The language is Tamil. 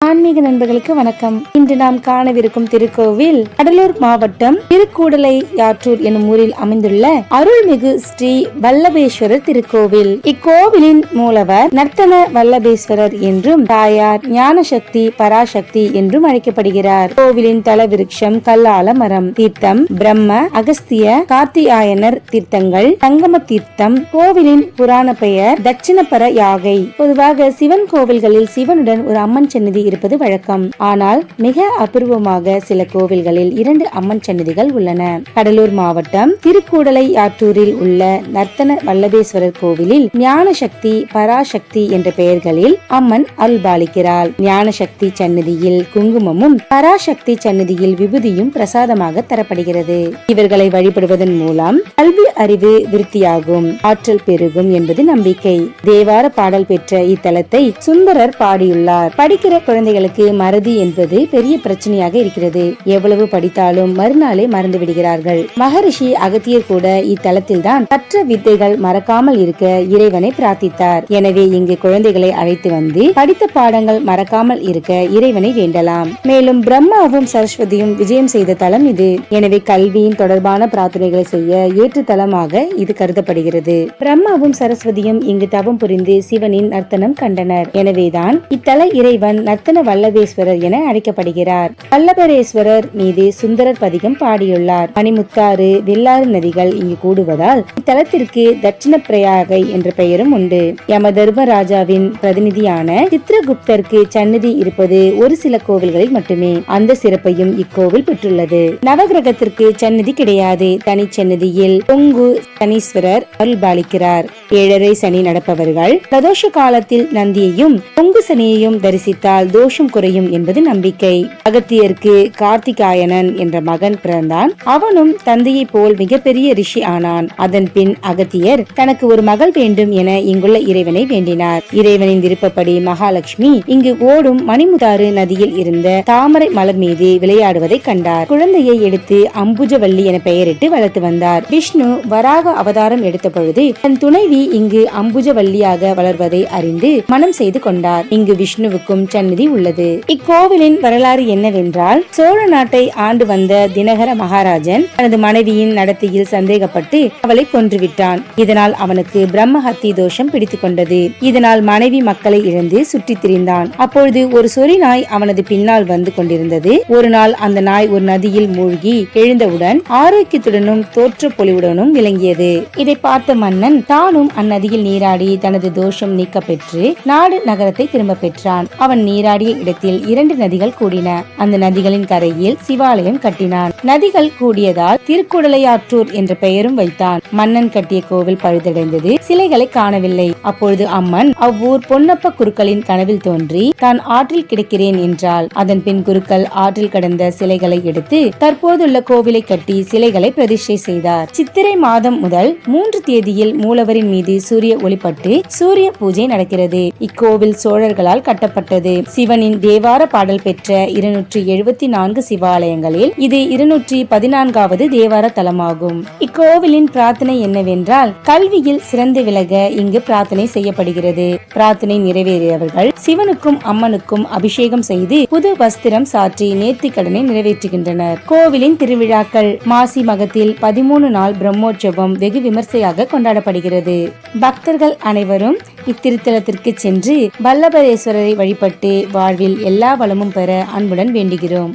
ஆன்மீக நண்பர்களுக்கு வணக்கம். இன்று நாம் காணவிருக்கும் திருக்கோவில் கடலூர் மாவட்டம் திருக்கூடலை யாற்றூர் எனும் ஊரில் அமைந்துள்ள அருள்மிகு ஸ்ரீ வல்லபேஸ்வரர் திருக்கோவில். இக்கோவிலின் மூலவர் நர்த்தன வல்லபேஸ்வரர் என்றும் தாயார் ஞானசக்தி பராசக்தி என்றும் அழைக்கப்படுகிறார். கோவிலின் தல விருட்சம் கல்லால மரம் தீர்த்தம் பிரம்ம அகஸ்திய கார்த்தியாயனர் தீர்த்தங்கள் தங்கம தீர்த்தம் கோவிலின் புராண பெயர் தட்சிணபர யாகை. பொதுவாக சிவன் கோவில்களில் சிவனுடன் ஒரு அம்மன் சந்நிதி இருப்பது வழக்கம். ஆனால் மிக அபூர்வமாக சில கோவில்களில் இரண்டு அம்மன் சன்னதிகள் உள்ளன. கடலூர் மாவட்டம் திருக்கூடலை ஆற்றூரில் உள்ள நர்த்தன வல்லபேஸ்வரர் கோவிலில் ஞான சக்தி பராசக்தி என்ற பெயர்களில் அம்மன் அருள்பாலிக்கிறாள். ஞான சக்தி குங்குமமும் பராசக்தி சன்னதியில் விபூதியும் பிரசாதமாக தரப்படுகிறது. இவர்களை வழிபடுவதன் மூலம் கல்வி அறிவு விருத்தியாகும். ஆற்றல் பெருகும் என்பது நம்பிக்கை. தேவார பாடல் பெற்ற இத்தலத்தை சுந்தரர் பாடியுள்ளார். படிக்கிற குழந்தைகளுக்கு மறதி என்பது பெரிய பிரச்சனையாக இருக்கிறது. எவ்வளவு படித்தாலும் மறுநாளே மறந்து விடுகிறார்கள். மகரிஷி அகத்தியர் கூட இத்தலத்தில் தான் கற்ற வித்தைகள் மறக்காமல் இருக்க இறைவனை பிரார்த்தித்தார். எனவே இங்கு குழந்தைகளை அழைத்து வந்து படித்த பாடங்கள் மறக்காமல் இருக்க இறைவனை வேண்டலாம். மேலும் பிரம்மாவும் சரஸ்வதியும் விஜயம் செய்த தலம் இது. எனவே கல்வியின் தொடர்பான பிரார்த்தனைகளை செய்ய ஏற்று தலமாக இது கருதப்படுகிறது. பிரம்மாவும் சரஸ்வதியும் இங்கு தவம் புரிந்து சிவனின் நர்த்தனம் கண்டனர். எனவேதான் இத்தல இறைவன் நர்த்தன வல்லபேஸ்வரர் என அழைக்கப்படுகிறார். வல்லபரேஸ்வரர் மீது சுந்தரர் பதிகம் பாடியுள்ளார். மணிமுத்தாறு வெள்ளாறு நதிகள் இங்கு கூடுவதால் இத்தலத்திற்கு தட்சிண பிரயாகை என்ற பெயரும் உண்டு. யம தர்மராஜாவின் பிரதிநிதியான சித்திரகுப்தருக்கு சன்னதி இருப்பது ஒரு சில கோவில்களில் மட்டுமே. அந்த சிறப்பையும் இக்கோவில் பெற்றுள்ளது. நவகிரகத்திற்கு சன்னதி கிடையாது. தனி சன்னதியில் பொங்கு சனீஸ்வரர் அருள் பாலிக்கிறார். ஏழரை சனி நடப்பவர்கள் பிரதோஷ காலத்தில் நந்தியையும் பொங்கு சனியையும் தரிசித்தால் தோஷம் குறையும் என்பது நம்பிக்கை. அகத்தியருக்கு கார்த்திகாயனன் என்ற மகன் பிறந்தான். அவனும் தந்தையை போல் மிகப்பெரிய ரிஷி ஆனான். அதன் பின் அகத்தியர் தனக்கு ஒரு மகள் வேண்டும் என இங்குள்ள இறைவனை வேண்டினார். இறைவனின் விருப்பப்படி மகாலட்சுமி இங்கு ஓடும் மணிமுதாறு நதியில் இருந்த தாமரை மலர் மீது விளையாடுவதை கண்டார். குழந்தையை எடுத்து அம்புஜவல்லி என பெயரிட்டு வளர்த்து வந்தார். விஷ்ணு வராக அவதாரம் எடுத்த பொழுது தன் துணைவி இங்கு அம்புஜவல்லியாக வளர்வதை அறிந்து மனம் செய்து கொண்டார். இங்கு விஷ்ணுவுக்கும் சந்நிதி உள்ளது. இக்கோவிலின் வரலாறு என்னவென்றால் சோழ நாட்டை ஆண்டு வந்த தினகர மகாராஜன் தனது மனைவியின் நடத்தையில் சந்தேகப்பட்டு அவளை கொன்றுவிட்டான். இதனால் அவனுக்கு பிரம்ம ஹத்தி தோஷம் பிடித்துக் கொண்டது. இதனால் மனைவி மக்களை இழந்து சுற்றித் திரிந்தான். அப்பொழுது ஒரு சொறி நாய் அவனது பின்னால் வந்து கொண்டிருந்தது. ஒரு நாள் அந்த நாய் ஒரு நதியில் மூழ்கி எழுந்தவுடன் ஆரோக்கியத்துடனும் தோற்ற பொலிவுடனும் விளங்கியது. இதை பார்த்த மன்னன் தானும் அந்நதியில் நீராடி தனது தோஷம் நீக்க பெற்று நாடு நகரத்தை திரும்ப பெற்றான். அவன் நீராடி கொண்டாடிய இடத்தில் இரண்டு நதிகள் கூடின. அந்த நதிகளின் கரையில் சிவாலயம் கட்டினான். நதிகள் கூடியதால் திருக்குடலையாற்றூர் என்ற பெயரும் வைத்தான். மன்னன் கட்டிய கோவில் பழுதடைந்தது. சிலைகளை காணவில்லை. அப்பொழுது அம்மன் அவ்வூர் பொன்னப்ப குருக்களின் கனவில் தோன்றி தான் ஆற்றில் கிடக்கிறேன் என்றாள். அதன் பின் குருக்கள் ஆற்றில் கடந்த சிலைகளை எடுத்து தற்போதுள்ள கோவிலை கட்டி சிலைகளை பிரதிஷ்டை செய்தார். சித்திரை மாதம் முதல் மூன்று தேதியில் மூலவரின் மீது சூரிய ஒளிப்பட்டு சூரிய பூஜை நடக்கிறது. இக்கோவில் சோழர்களால் கட்டப்பட்டது. சிவனின் தேவார பாடல் பெற்ற இருநூற்றி எழுபத்தி நான்கு சிவாலயங்களில் இது இருநூற்றி பதினான்காவது தேவார தலமாகும். இக்கோவிலின் பிரார்த்தனை என்னவென்றால் கல்வியில் சிறந்து விலக இங்கு பிரார்த்தனை செய்யப்படுகிறது. பிரார்த்தனை நிறைவேறியவர்கள் சிவனுக்கும் அம்மனுக்கும் அபிஷேகம் செய்து புது வஸ்திரம் சாற்றி நேர்த்தி கடனை நிறைவேற்றுகின்றனர். கோவிலின் திருவிழாக்கள் மாசி மகத்தில் பதிமூணு நாள் பிரம்மோற்சவம் வெகு விமர்சையாக கொண்டாடப்படுகிறது. பக்தர்கள் அனைவரும் இத்திருத்தலத்திற்கு சென்று வல்லபரேஸ்வரரை வழிபட்டு வாழ்வில் எல்லா வளமும் பெற அன்புடன் வேண்டுகிறோம்.